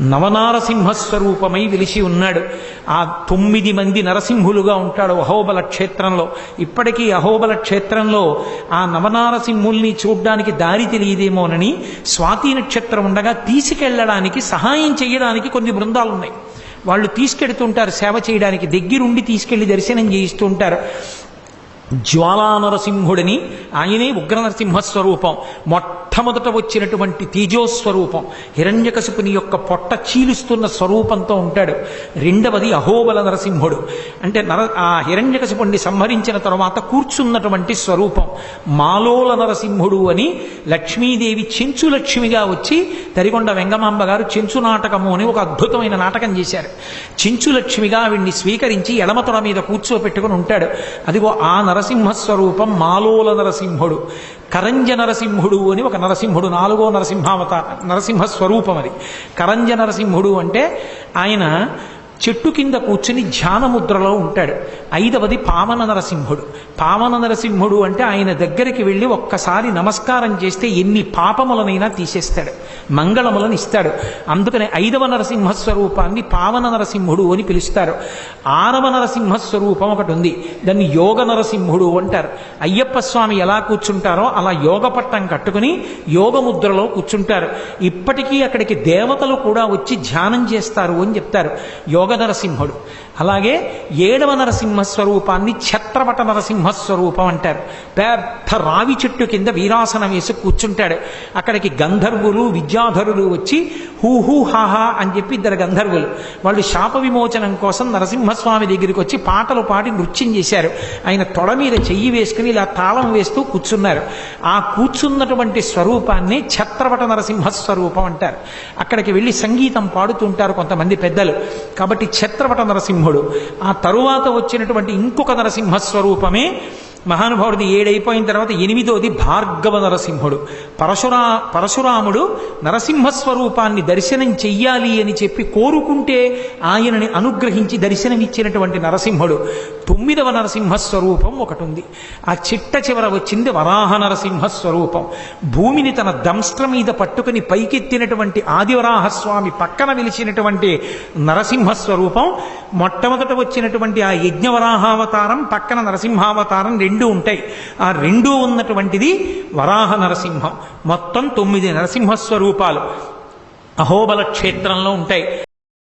నవనారసింహస్వరూపమై వెలిసి ఉన్నాడు. ఆ తొమ్మిది మంది నరసింహులుగా ఉంటాడు అహోబల క్షేత్రంలో. ఇప్పటికీ అహోబల క్షేత్రంలో ఆ నవనారసింహుల్ని చూడ్డానికి దారి తెలియదేమోనని స్వాతి నక్షత్రం ఉండగా తీసుకెళ్ళడానికి సహాయం చేయడానికి కొన్ని బృందాలు ఉన్నాయి వాళ్ళు తీసుకెడుతుంటారు సేవ చేయడానికి. దగ్గరుండి తీసుకెళ్ళి దర్శనం చేయిస్తుంటారు. ఉంటారు జ్వాలా ఆయనే ఉగ్ర నరసింహ స్వరూపం మొట్టమొదట వచ్చినటువంటి తేజోస్వరూపం. హిరణ్యకశిపుని యొక్క పొట్ట చీలుస్తున్న స్వరూపంతో ఉంటాడు. రెండవది అహోబల నరసింహుడు. అంటే నర ఆ హిరణ్యకశిపుణ్ణి సంహరించిన తర్వాత కూర్చున్నటువంటి స్వరూపం. మాలోల నరసింహుడు అని లక్ష్మీదేవి చెంచు లక్ష్మిగా వచ్చి తరికొండ వెంగమాంబ గారు చెంచు నాటకము అని ఒక అద్భుతమైన నాటకం చేశారు. చెంచు లక్ష్మిగా ఆవిడ్ని స్వీకరించి ఎడమతొడ మీద కూర్చోపెట్టుకుని ఉంటాడు. అదిగో ఆ నర స్వరూపం మాలోల నరసింహుడు కరంజ నరసింహుడు అని ఒక నరసింహుడు నాలుగో నరసింహావతార నరసింహ స్వరూపం అది. కరంజ నరసింహుడు అంటే ఆయన చెట్టు కింద కూర్చుని ధ్యానముద్రలో ఉంటాడు. ఐదవది పావన నరసింహుడు. పావన నరసింహుడు అంటే ఆయన దగ్గరికి వెళ్ళి ఒక్కసారి నమస్కారం చేస్తే ఎన్ని పాపములనైనా తీసేస్తాడు. మంగళములను ఇస్తాడు. అందుకనే ఐదవ నరసింహ స్వరూపాన్ని పావన నరసింహుడు అని పిలుస్తారు. ఆరవ నరసింహ స్వరూపం ఒకటి ఉంది. దాన్ని యోగ నరసింహుడు అంటారు. అయ్యప్ప స్వామి ఎలా కూర్చుంటారో అలా యోగ పట్టం కట్టుకుని యోగముద్రలో కూర్చుంటారు. ఇప్పటికీ అక్కడికి దేవతలు కూడా వచ్చి ధ్యానం చేస్తారు అని చెప్తారు. యోగ నరసింహుడు అలాగే ఏడవ నరసింహ స్వరూపాన్ని ఛత్రపట నరసింహ స్వరూపం అంటారు. పెద్ద రావి చెట్టు కింద వీరాసనం వేసి కూర్చుంటాడు. అక్కడికి గంధర్వులు విద్యాధరులు వచ్చి హూహూ హాహా అని చెప్పి ఇద్దరు గంధర్వులు. వాళ్ళు శాప విమోచనం కోసం నరసింహస్వామి దగ్గరికి వచ్చి పాటలు పాడి నృత్యం చేశారు. ఆయన తొడ మీద చెయ్యి వేసుకుని ఇలా తాళం వేస్తూ కూర్చున్నారు. ఆ కూర్చున్నటువంటి స్వరూపాన్ని ఛత్రపట నరసింహ స్వరూపం అంటారు. అక్కడికి వెళ్ళి సంగీతం పాడుతుంటారు కొంతమంది పెద్దలు. కాబట్టి ఛత్రపట నరసింహుడు. ఆ తరువాత వచ్చినటువంటి ఇంకొక నరసింహ స్వరూపమే మహానుభావుడిది ఏడైపోయిన తర్వాత ఎనిమిదోది భార్గవ నరసింహుడు. పరశురా పరశురాముడు నరసింహస్వరూపాన్ని దర్శనం చెయ్యాలి అని చెప్పి కోరుకుంటే ఆయనని అనుగ్రహించి దర్శనమిచ్చినటువంటి నరసింహుడు. తొమ్మిదవ నరసింహస్వరూపం ఒకటి ఉంది ఆ చిట్ట చివర వచ్చింది వరాహ నరసింహస్వరూపం భూమిని తన దంస్ట్ర మీద పట్టుకుని పైకెత్తినటువంటి ఆదివరాహస్వామి పక్కన వెలిసినటువంటి నరసింహస్వరూపం మొట్టమొదట వచ్చినటువంటి ఆ యజ్ఞవరాహావతారం పక్కన నరసింహావతారం రెండు ఉంటాయి. ఆ రెండు ఉన్నటువంటిది వరాహ నరసింహం. మొత్తం తొమ్మిది నరసింహస్వరూపాలు. అహోబల క్షేత్రంలో ఉంటాయి.